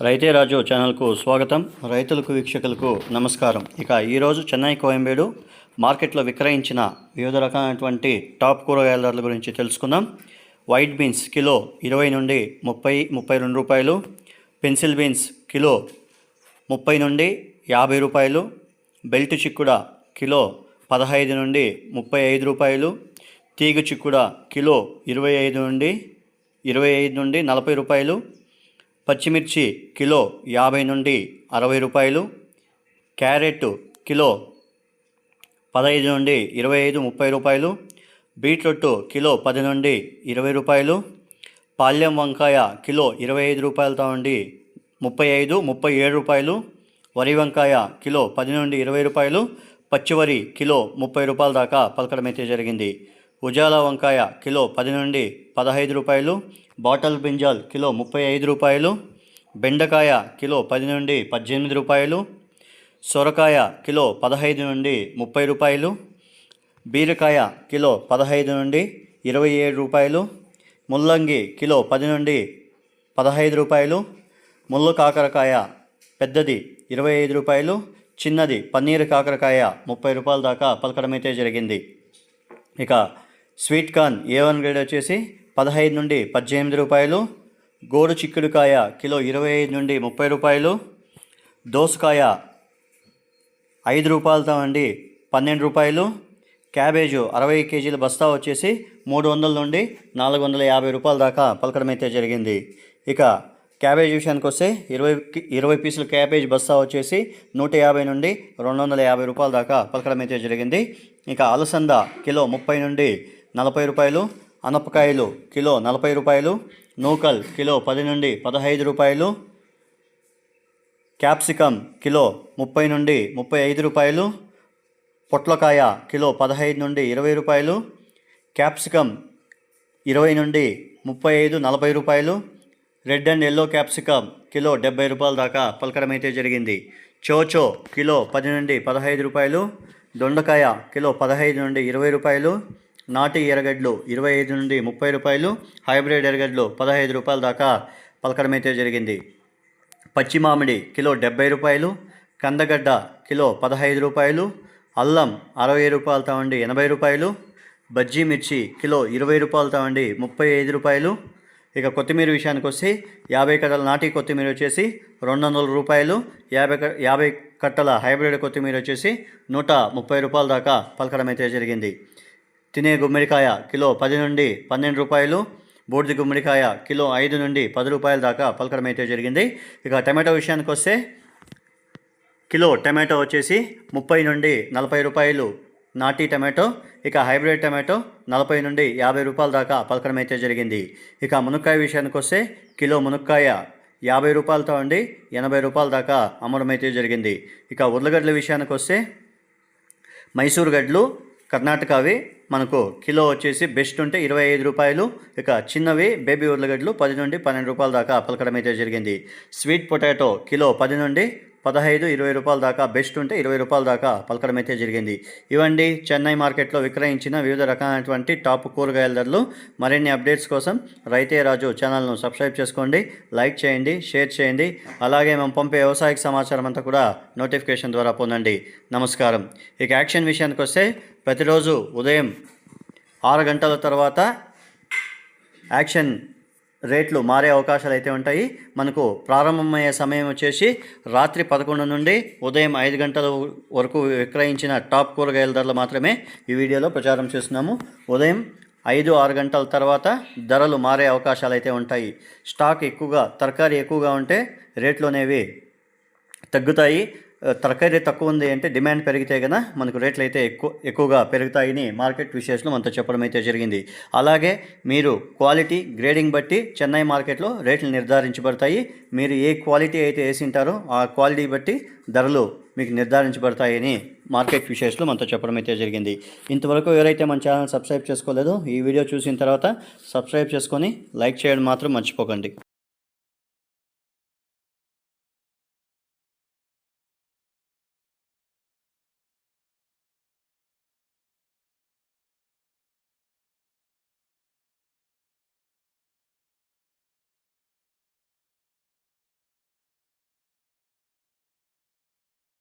రైతే రాజు ఛానల్కు స్వాగతం. రైతులకు వీక్షకులకు నమస్కారం. ఇక ఈరోజు చెన్నై కోయంబేడు మార్కెట్లో విక్రయించిన వివిధ రకాలైనటువంటి టాప్ కూరగాయల ధరల గురించి తెలుసుకుందాం. వైట్ బీన్స్ కిలో ఇరవై నుండి ముప్పై ముప్పై రెండు రూపాయలు. పెన్సిల్ బీన్స్ కిలో ముప్పై నుండి యాభై రూపాయలు. బెల్ట్ చిక్కుడ కిలో పదహైదు నుండి ముప్పై ఐదు రూపాయలు. తీగ చిక్కుడ కిలో ఇరవై ఐదు నుండి ఇరవై ఐదు నుండి నలభై రూపాయలు. పచ్చిమిర్చి కిలో యాభై నుండి అరవై రూపాయలు క్యారెట్ కిలో పదహైదు నుండి ఇరవై ఐదు ముప్పై రూపాయలు బీట్రూట్ కిలో పది నుండి ఇరవై రూపాయలు పాల్యం వంకాయ కిలో ఇరవై ఐదు రూపాయలతో నుండి ముప్పై ఐదు ముప్పై ఏడు రూపాయలు వరి వంకాయ కిలో పది నుండి ఇరవై రూపాయలు పచ్చివరి కిలో ముప్పై రూపాయల దాకా పలకడం అయితే జరిగింది. ఉజాలా వంకాయ కిలో పది నుండి పదహైదు రూపాయలు బాటల్ బ్రింజాల్ కిలో ముప్పై ఐదు రూపాయలు బెండకాయ కిలో పది నుండి పద్దెనిమిది రూపాయలు సొరకాయ కిలో పదహైదు నుండి ముప్పై రూపాయలు బీరకాయ కిలో పదహైదు నుండి ఇరవై ఏడు రూపాయలు ముల్లంగి కిలో పది నుండి పదహైదు రూపాయలు ముళ్ళు కాకరకాయ పెద్దది ఇరవై ఐదు రూపాయలు చిన్నది పన్నీరు కాకరకాయ ముప్పై రూపాయల దాకా పలకడం అయితే జరిగింది. ఇక sweet corn A one grade వచ్చేసి పదహైదు నుండి పద్దెనిమిది రూపాయలు గోడు చిక్కుడుకాయ కిలో ఇరవై ఐదు నుండి ముప్పై రూపాయలు దోసకాయ ఐదు రూపాయలతో అండి పన్నెండు రూపాయలు క్యాబేజు అరవై కేజీల బస్తా వచ్చేసి మూడు వందల నుండి నాలుగు వందల యాభై రూపాయల దాకా పలకడం అయితే జరిగింది. ఇక క్యాబేజ్ విషయానికి వస్తే ఇరవై ఇరవై పీసుల క్యాబేజ్ బస్తా వచ్చేసి నూట యాభై నుండి రెండు వందల యాభై రూపాయల దాకా పలకడం అయితే జరిగింది. ఇక అలసంద కిలో ముప్పై నుండి నలభై రూపాయలు అనపకాయలు కిలో నలభై రూపాయలు నూకల్ కిలో పది నుండి పదహైదు రూపాయలు క్యాప్సికమ్ కిలో ముప్పై నుండి ముప్పై ఐదు రూపాయలు పొట్లకాయ కిలో పదహైదు నుండి ఇరవై రూపాయలు క్యాప్సికమ్ ఇరవై నుండి ముప్పై ఐదు నలభై రూపాయలు red and yellow capsicum kilo డెబ్బై రూపాయల దాకా పలకడం అయితే జరిగింది. చోచో కిలో పది నుండి పదహైదు రూపాయలు దొండకాయ కిలో పదహైదు నుండి ఇరవై రూపాయలు నాటి ఎర్రగడ్డలు ఇరవై ఐదు నుండి ముప్పై రూపాయలు హైబ్రిడ్ ఎర్రగడ్డలు పదహైదు రూపాయల దాకా పలకడం అయితే జరిగింది. పచ్చి మామిడి కిలో డెబ్బై రూపాయలు కందగడ్డ కిలో పదహైదు రూపాయలు అల్లం అరవై రూపాయలతో ఉండి ఎనభై రూపాయలు బజ్జీ మిర్చి కిలో ఇరవై రూపాయలతో ఉండి ముప్పై ఐదు రూపాయలు. ఇక కొత్తిమీర విషయానికి వస్తే యాభై కట్టల నాటి కొత్తిమీర వచ్చేసి రెండు వందల రూపాయలు యాభై యాభై కట్టల హైబ్రిడ్ కొత్తిమీర వచ్చేసి నూట ముప్పై రూపాయల దాకా పలకడం అయితే జరిగింది. తినే గుమ్మడికాయ కిలో పది నుండి పన్నెండు రూపాయలు బూడిద గుమ్మడికాయ కిలో ఐదు నుండి పది రూపాయల దాకా పలకడం అయితే జరిగింది. ఇక టమాటో విషయానికి వస్తే కిలో టమాటో వచ్చేసి ముప్పై నుండి నలభై రూపాయలు నాటి టమాటో ఇక హైబ్రిడ్ టమాటో నలభై నుండి యాభై రూపాయల దాకా పలకడం అయితే జరిగింది. ఇక మునక్కాయ విషయానికి వస్తే కిలో మునక్కాయ యాభై రూపాయలతో ఉండి ఎనభై రూపాయల దాకా అమ్మడం అయితే జరిగింది. ఇక ఉర్లగడ్డల విషయానికి వస్తే మైసూర్ గడ్డలు కర్ణాటకవి మనకు కిలో వచ్చేసి బెస్ట్ ఉంటే ఇరవై ఐదు రూపాయలు. ఇక చిన్నవి బేబీ ఉర్లగడ్డలు పది నుండి పన్నెండు రూపాయల దాకా పలకడం అయితే జరిగింది. స్వీట్ పొటాటో కిలో పది నుండి పదహైదు ఇరవై రూపాయల దాకా బెస్ట్ ఉంటే ఇరవై రూపాయల దాకా పలకడం అయితే జరిగింది. ఇవండి చెన్నై మార్కెట్లో విక్రయించిన వివిధ రకాలైనటువంటి టాప్ కూరగాయల ధరలు మరిన్ని అప్డేట్స్ కోసం రైతే రాజు ఛానల్ను సబ్స్క్రైబ్ చేసుకోండి లైక్ చేయండి షేర్ చేయండి. అలాగే మేము పంపే వ్యవసాయక సమాచారం అంతా కూడా నోటిఫికేషన్ ద్వారా పొందండి. నమస్కారం. ఇక యాక్షన్ విషయానికి వస్తే ప్రతిరోజు ఉదయం ఆరు గంటల తర్వాత యాక్షన్ రేట్లు మారే అవకాశాలు అయితే ఉంటాయి. మనకు ప్రారంభమయ్యే సమయం వచ్చేసి రాత్రి పదకొండు నుండి ఉదయం ఐదు గంటల వరకు విక్రయించిన టాప్ కూరగాయల ధరలు మాత్రమే ఈ వీడియోలో ప్రచారం చేస్తున్నాము. ఉదయం ఐదు ఆరు గంటల తర్వాత ధరలు మారే అవకాశాలు అయితే ఉంటాయి. స్టాక్ ఎక్కువగా తరకారీ ఎక్కువగా ఉంటే రేట్లు అనేవి తగ్గుతాయి. తరకారీ తక్కువ ఉంది అంటే డిమాండ్ పెరిగితే కదా మనకు రేట్లు అయితే ఎక్కువ ఎక్కువగా పెరుగుతాయని మార్కెట్ విశేషాలు మనతో చెప్పడం అయితే జరిగింది. అలాగే మీరు క్వాలిటీ గ్రేడింగ్ బట్టి చెన్నై మార్కెట్లో రేట్లు నిర్ధారించబడతాయి. మీరు ఏ క్వాలిటీ అయితే వేసింటారో ఆ క్వాలిటీ బట్టి ధరలు మీకు నిర్ధారించబడతాయని మార్కెట్ విశేషాలు మనతో చెప్పడం అయితే జరిగింది. ఇంతవరకు ఎవరైతే మన ఛానల్ సబ్స్క్రైబ్ చేసుకోలేదో ఈ వీడియో చూసిన తర్వాత సబ్స్క్రైబ్ చేసుకొని లైక్ చేయడం మాత్రం మర్చిపోకండి.